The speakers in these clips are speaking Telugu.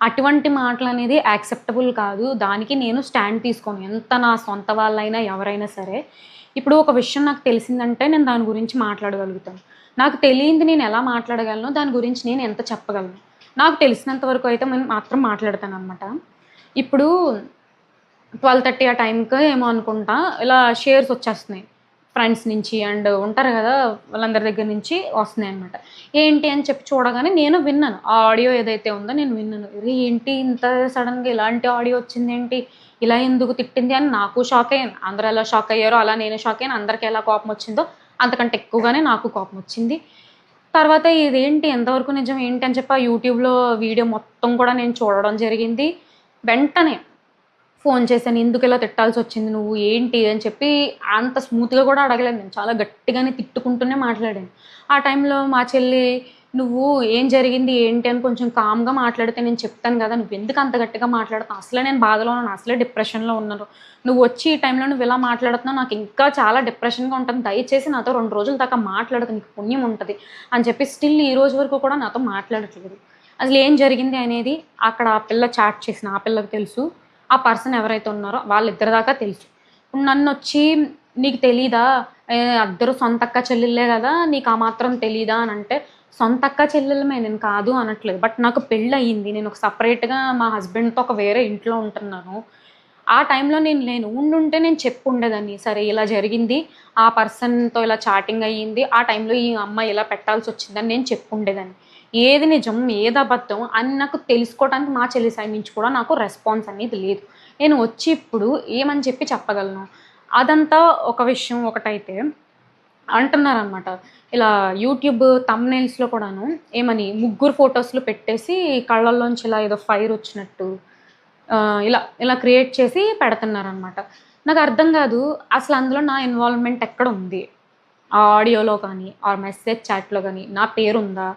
అటువంటి మాటలు అనేది యాక్సెప్టబుల్ కాదు. దానికి నేను స్టాండ్ తీసుకోను. ఎంత నా సొంత వాళ్ళైనా ఎవరైనా సరే. ఇప్పుడు ఒక విషయం నాకు తెలిసిందంటే నేను దాని గురించి మాట్లాడగలుగుతాను. నాకు తెలియంది నేను ఎలా మాట్లాడగలను దాని గురించి నేను ఎంత చెప్పగలను. నాకు తెలిసినంత వరకు అయితే నేను మాత్రం మాట్లాడతాను అనమాట ఇప్పుడు ట్వెల్వ్ థర్టీ ఆ టైంకి ఏమో అనుకుంటా ఇలా షేర్స్ వచ్చేస్తున్నాయి. ఫ్రెండ్స్ నుంచి అండ్ ఉంటారు కదా వాళ్ళందరి దగ్గర నుంచి వస్తున్నాయి అనమాట ఏంటి అని చెప్పి చూడగానే నేను విన్నాను. ఆ ఆడియో ఏదైతే ఉందో నేను విన్నాను. ఏంటి ఇంత సడన్గా ఇలాంటి ఆడియో వచ్చింది ఏంటి? ఇలా ఎందుకు తిట్టింది? అని నాకు షాక్ అయ్యాను. అందరూ ఎలా షాక్ అయ్యారో అలా నేను షాక్ అయ్యాను. అందరికీ ఎలా కోపం వచ్చిందో అంతకంటే ఎక్కువగానే నాకు కోపం వచ్చింది. తర్వాత ఇదేంటి? ఎంతవరకు నిజం? ఏంటి అని చెప్పి ఆ యూట్యూబ్లో వీడియో మొత్తం కూడా నేను చూడడం జరిగింది. వెంటనే ఫోన్ చేశాను ఎందుకు ఇలా తిట్టాల్సి వచ్చింది నువ్వు? ఏంటి? అని చెప్పి అంత స్మూత్గా కూడా అడగలేదు నేను. చాలా గట్టిగానే తిట్టుకుంటూనే మాట్లాడాను. ఆ టైంలో మా చెల్లి నువ్వు ఏం జరిగింది? ఏంటి? అని కొంచెం కామ్గా మాట్లాడితే నేను చెప్తాను కదా నువ్వు ఎందుకు అంత గట్టిగా మాట్లాడుతావు? అసలే నేను బాధలో ఉన్నాను అసలే డిప్రెషన్లో ఉన్నాను నువ్వు వచ్చి ఈ టైంలో నువ్వు ఇలా మాట్లాడుతున్నావు నాకు ఇంకా చాలా డిప్రెషన్గా ఉంటుంది. దయచేసి నాతో రెండు రోజుల దాకా మాట్లాడదు నీకు పుణ్యం ఉంటుంది. అని చెప్పి స్టిల్ ఈ రోజు వరకు కూడా నాతో మాట్లాడట్లేదు. అసలు ఏం జరిగింది అనేది అక్కడ ఆ పిల్ల చాట్ చేసిన ఆ పిల్లకి తెలుసు. ఆ పర్సన్ ఎవరైతే ఉన్నారో వాళ్ళిద్దరి దాకా తెలుసు. నన్ను వచ్చి నీకు తెలీదా? ఏ, అద్దరు సొంత అక్క చెల్లెళ్ళే కదా నీకు ఆ మాత్రం తెలీదా? అని అంటే సొంత అక్క చెల్లెలమే నేను కాదు అనట్లేదు. బట్ నాకు పెళ్ళి అయ్యింది నేను ఒక సపరేట్గా మా హస్బెండ్తో ఒక వేరే ఇంట్లో ఉంటున్నాను. ఆ టైంలో నేను లేను ఉండుంటే నేను చెప్పు ఉండేదాన్ని సరే ఇలా జరిగింది. ఆ పర్సన్తో ఇలా చాటింగ్ అయ్యింది. ఆ టైంలో ఈ అమ్మాయి ఇలా పెట్టాల్సి వచ్చిందని నేను చెప్పు ఉండేదాన్ని ఏది నిజం ఏది అబద్ధం అని నాకు తెలుసుకోవడానికి మా చెల్లి సైడ్ నుంచి కూడా నాకు రెస్పాన్స్ అనేది లేదు. నేను వచ్చి ఇప్పుడు ఏమని చెప్పి చెప్పగలను? అదంతా ఒక విషయం ఒకటైతే అంటున్నారనమాట ఇలా యూట్యూబ్ తమ్నైల్స్లో కూడాను ఏమని ముగ్గురు ఫొటోస్లు పెట్టేసి కళ్ళల్లోంచి ఇలా ఏదో ఫైర్ వచ్చినట్టు ఇలా ఇలా క్రియేట్ చేసి పెడుతున్నారనమాట నాకు అర్థం కాదు అసలు అందులో నా ఇన్వాల్వ్మెంట్ ఎక్కడ ఉంది? ఆ ఆడియోలో కానీ ఆ మెసేజ్ చాట్లో కానీ నా పేరు ఉందా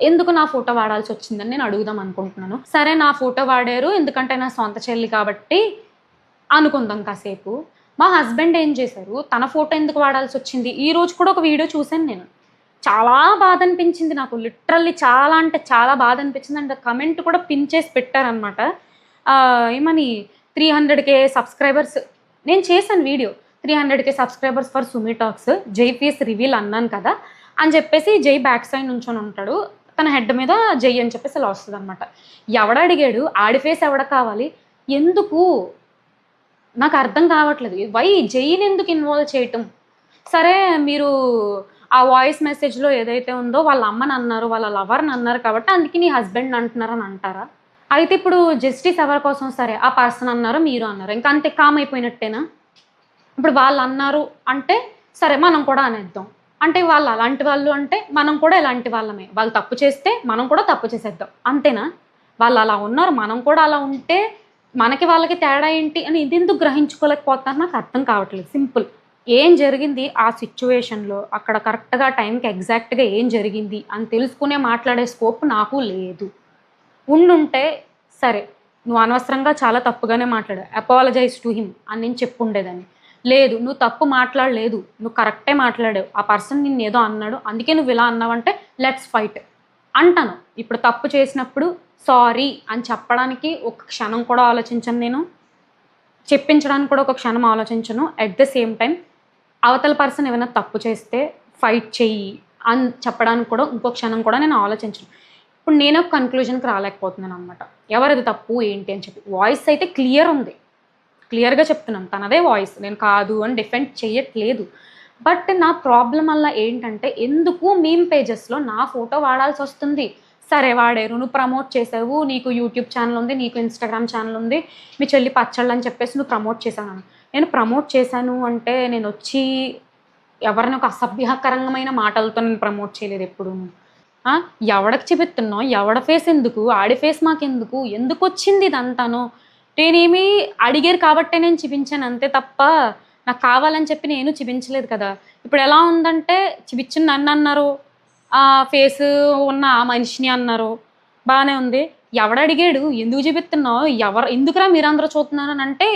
ఎందుకు నా ఫోటో వాడాల్సి వచ్చిందని నేను అడుగుదాం అనుకుంటున్నాను. సరే నా ఫోటో వాడారు ఎందుకంటే నా సొంత చెల్లి కాబట్టి అనుకుందాం కాసేపు. మా హస్బెండ్ ఏం చేశారు తన ఫోటో ఎందుకు వాడాల్సి వచ్చింది? ఈ రోజు కూడా ఒక వీడియో చూశాను నేను. చాలా బాధ అనిపించింది నాకు లిటరల్లీ చాలా అంటే చాలా బాధ అనిపించింది. అండ్ కమెంట్ కూడా పిన్ చేసి పెట్టారనమాట ఏమని త్రీ హండ్రెడ్కే సబ్స్క్రైబర్స్ నేను చేశాను వీడియో. త్రీ హండ్రెడ్కే సబ్స్క్రైబర్స్ ఫర్ సుమీటాక్స్ జై ఫేస్ రివీల్ అన్నాను కదా. అని చెప్పేసి జై బ్యాక్ సైడ్ నుంచొని ఉంటాడు. తన హెడ్ మీద జై అని చెప్పేసి అలా వస్తుంది అనమాట ఎవడ అడిగాడు? ఆడి ఫేస్ ఎవడ కావాలి? ఎందుకు? నాకు అర్థం కావట్లేదు. వై జైని ఎందుకు ఇన్వాల్వ్ చేయటం? సరే మీరు ఆ వాయిస్ మెసేజ్లో ఏదైతే ఉందో వాళ్ళ అమ్మని అన్నారు వాళ్ళ లవర్ని అన్నారు కాబట్టి అందుకే నీ హస్బెండ్ అంటున్నారని అంటారా? అయితే ఇప్పుడు జస్టిస్ ఎవరి కోసం? సరే ఆ పర్సన్ అన్నారు మీరు అన్నారు. ఇంకా అంతే కామ్ అయిపోయినట్టేనా? ఇప్పుడు వాళ్ళు అన్నారు అంటే సరే మనం కూడా అనేద్దాం. అంటే వాళ్ళు అలాంటి వాళ్ళు అంటే మనం కూడా ఇలాంటి వాళ్ళమే. వాళ్ళు తప్పు చేస్తే మనం కూడా తప్పు చేసేద్దాం. అంతేనా? వాళ్ళు అలా ఉన్నారు మనం కూడా అలా ఉంటే మనకి వాళ్ళకి తేడా ఏంటి అని ఇది ఎందుకు గ్రహించుకోలేకపోతారు నాకు అర్థం కావట్లేదు. సింపుల్. ఏం జరిగింది? ఆ సిచ్యువేషన్లో అక్కడ కరెక్ట్గా టైంకి ఎగ్జాక్ట్గా ఏం జరిగింది అని తెలుసుకునే మాట్లాడే స్కోప్ నాకు లేదు. ఉండుంటే సరే నువ్వు అనవసరంగా చాలా తప్పుగానే మాట్లాడు అపాలజైజ్ టు హిమ్ అని నేను చెప్పుండేదాన్ని. లేదు నువ్వు తప్పు మాట్లాడలేదు నువ్వు కరెక్టే మాట్లాడావు ఆ పర్సన్ నిన్ను ఏదో అన్నాడు అందుకే నువ్వు ఇలా అన్నావంటే లెట్స్ ఫైట్ అంటాను ఇప్పుడు తప్పు చేసినప్పుడు సారీ అని చెప్పడానికి ఒక క్షణం కూడా ఆలోచించను నేను. చెప్పించడానికి కూడా ఒక క్షణం ఆలోచించను. అట్ ద సేమ్ టైం అవతల పర్సన్ ఏమైనా తప్పు చేస్తే ఫైట్ చెయ్యి అని చెప్పడానికి కూడా ఇంకో క్షణం కూడా నేను ఆలోచించను. ఇప్పుడు నేను ఒక కన్క్లూజన్కి రాలేకపోతున్నాను అనమాట ఎవరిది తప్పు ఏంటి అని చెప్పి. వాయిస్ అయితే క్లియర్ ఉంది. క్లియర్గా చెప్తున్నాను. తనదే వాయిస్. నేను కాదు అని డిఫెండ్ చేయట్లేదు బట్ నా ప్రాబ్లం వల్ల ఏంటంటే ఎందుకు మీమ్ పేజెస్లో నా ఫోటో వాడాల్సి వస్తుంది? సరే వాడేరు. నువ్వు ప్రమోట్ చేసావు. నీకు యూట్యూబ్ ఛానల్ ఉంది నీకు ఇన్స్టాగ్రామ్ ఛానల్ ఉంది మీ చెల్లి పచ్చళ్ళు అని చెప్పేసి నువ్వు ప్రమోట్ చేశాను నేను ప్రమోట్ చేశాను అంటే నేను వచ్చి ఎవరిని ఒక అసభ్యకరంగమైన మాటలతో నేను ప్రమోట్ చేయలేదు ఎప్పుడు ఎవడకి చెబుతున్నావు ఎవడ ఫేస్ ఎందుకు? ఆడి ఫేస్ మాకెందుకు? ఎందుకు వచ్చింది ఇదంతాను? నేనేమి అడిగారు కాబట్టే నేను చూపించాను అంతే తప్ప నాకు కావాలని చెప్పి నేను చూపించలేదు కదా. ఇప్పుడు ఎలా ఉందంటే చూపించిన నన్ను అన్నారు. ఆ ఫేస్ ఉన్న ఆ మనిషిని అన్నారు. బాగానే ఉంది. ఎవడు అడిగాడు? ఎందుకు చూపిస్తున్నావు? ఎవరు ఎందుకురా మీరందరూ చూస్తున్నారు అని అంటే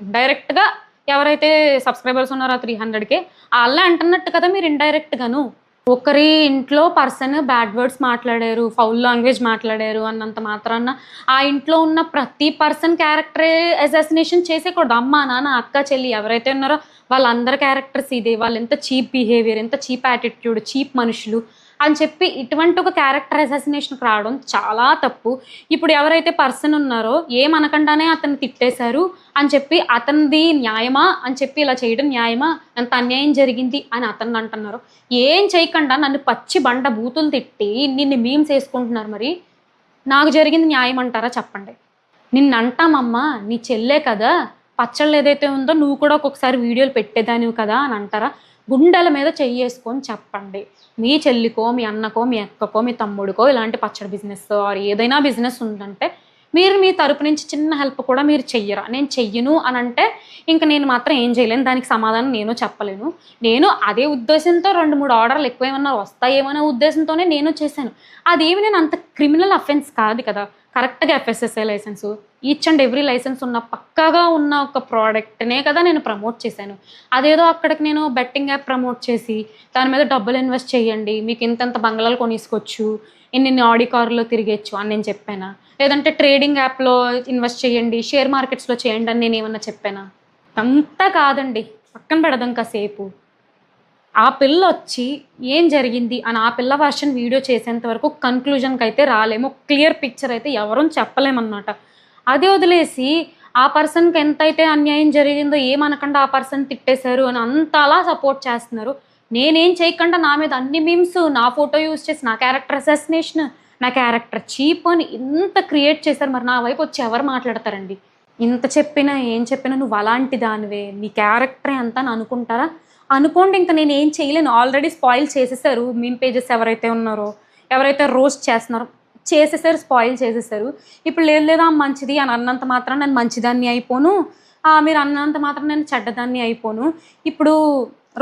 డైరెక్ట్గా ఎవరైతే సబ్స్క్రైబర్స్ ఉన్నారో త్రీ హండ్రెడ్కే వాళ్ళే అంటున్నట్టు కదా మీరు ఇండైరెక్ట్గాను ఒకరి ఇంట్లో పర్సన్ బ్యాడ్ వర్డ్స్ మాట్లాడారు ఫౌల్ లాంగ్వేజ్ మాట్లాడారు అన్నంత మాత్రాన ఆ ఇంట్లో ఉన్న ప్రతి పర్సన్ క్యారెక్టర్ అసాసినేషన్ చేసేకూడదు అమ్మ నాన్న అక్క చెల్లి ఎవరైతే ఉన్నారో వాళ్ళందరి క్యారెక్టర్స్ ఇదే. వాళ్ళు ఎంత చీప్ బిహేవియర్ ఎంత చీప్ యాటిట్యూడ్ చీప్ మనుషులు అని చెప్పి ఇటువంటి ఒక క్యారెక్టర్ అసాసినేషన్కి రావడం చాలా తప్పు. ఇప్పుడు ఎవరైతే పర్సన్ ఉన్నారో ఏమనకుండానే అతన్ని తిట్టేశారు అని చెప్పి అతనిది న్యాయమా అని చెప్పి ఇలా చేయడం న్యాయమా? ఎంత అన్యాయం జరిగింది అని అతన్ని అంటున్నారు. ఏం చేయకుండా నన్ను పచ్చి బండ బూతులు తిట్టి నిన్ను మీమ్స్ వేసుకుంటున్నారు మరి. నాకు జరిగింది న్యాయం అంటారా చెప్పండి. నిన్నంటామమ్మా నీ చెల్లే కదా. పచ్చళ్ళు ఏదైతే ఉందో నువ్వు కూడా ఒక్కొక్కసారి వీడియోలు పెట్టేదానివి కదా అని అంటారా? గుండెల మీద చెయ్యేసుకొని చెప్పండి. మీ చెల్లికో మీ అన్నకో మీ అక్కకో మీ తమ్ముడికో ఇలాంటి పచ్చడి బిజినెస్ ఆర్ ఏదైనా బిజినెస్ ఉందంటే మీరు మీ తరపు నుంచి చిన్న హెల్ప్ కూడా మీరు చెయ్యరా? నేను చెయ్యను అని అంటే ఇంకా నేను మాత్రం ఏం చేయలేను. దానికి సమాధానం నేను చెప్పలేను. నేను అదే ఉద్దేశంతో రెండు మూడు ఆర్డర్లు ఎక్కువ ఏమన్నా వస్తాయేమనే ఉద్దేశంతోనే నేను చేశాను. అదేమి నేను అంత క్రిమినల్ అఫెన్స్ కాదు కదా. కరెక్ట్గా FSSA licence each and every licence ఉన్న పక్కాగా ఉన్న ఒక ప్రోడక్ట్నే కదా నేను ప్రమోట్ చేశాను. అదేదో అక్కడికి నేను బెట్టింగ్ యాప్ ప్రమోట్ చేసి దాని మీద డబ్బులు ఇన్వెస్ట్ చేయండి మీకు ఇంతంత బంగ్లాలు కొనేసుకోవచ్చు ఇన్ని ఆడి కారులో తిరిగేచ్చు అని నేను చెప్పానా? లేదంటే ట్రేడింగ్ యాప్లో ఇన్వెస్ట్ చేయండి షేర్ మార్కెట్స్లో చేయండి అని నేను ఏమన్నా చెప్పానా? అంతా కాదండి. పక్కన పెడదాం కాసేపు. ఆ పిల్ల వచ్చి ఏం జరిగింది అని ఆ పిల్ల వర్షన్ వీడియో చేసేంత వరకు కన్క్లూజన్కి అయితే రాలేము. క్లియర్ పిక్చర్ అయితే ఎవరూ చెప్పలేమన్నమాట. అది వదిలేసి ఆ పర్సన్కి ఎంతైతే అన్యాయం జరిగిందో ఏమనకుండా ఆ పర్సన్ తిట్టేశారు అని అంతలా సపోర్ట్ చేస్తున్నారు. నేనేం చేయకుండా నా మీద అన్ని మీమ్స్ నా ఫోటో యూజ్ చేసి నా క్యారెక్టర్ అసాసినేషన్ నా క్యారెక్టర్ చీప్ అని ఇంత క్రియేట్ చేశారు. మరి నా వైపు వచ్చి ఎవరు మాట్లాడతారండి? ఇంత చెప్పినా ఏం చెప్పినా నువ్వు అలాంటి దానివే. నీ క్యారెక్టర్ ఎంత అని అనుకుంటారా? అనుకోండి ఇంకా నేను ఏం చేయలేను. ఆల్రెడీ స్పాయిల్ చేసేసారు మీమ్ పేజెస్ ఎవరైతే ఉన్నారో ఎవరైతే రోస్ట్ చేస్తున్నారో చేసేసారు స్పాయిల్ చేసేసారు ఇప్పుడు లేదు లేదా మంచిది అని అన్నంత మాత్రం నేను మంచిదాన్ని అయిపోను. మీరు అన్నంత మాత్రం నేను చెడ్డదాన్ని అయిపోను. ఇప్పుడు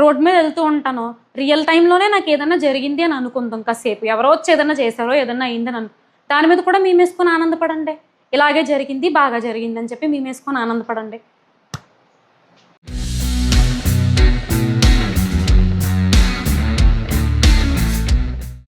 రోడ్ మీద వెళ్తూ ఉంటాను. రియల్ టైంలోనే నాకు ఏదైనా జరిగింది అని అనుకుందాం కాసేపు. ఎవరో వచ్చి ఏదైనా చేశారో ఏదైనా అయిందని అను దాని మీద కూడా మేము వేసుకొని ఆనందపడండి. ఇలాగే జరిగింది బాగా జరిగింది అని చెప్పి మేము వేసుకొని ఆనందపడండి.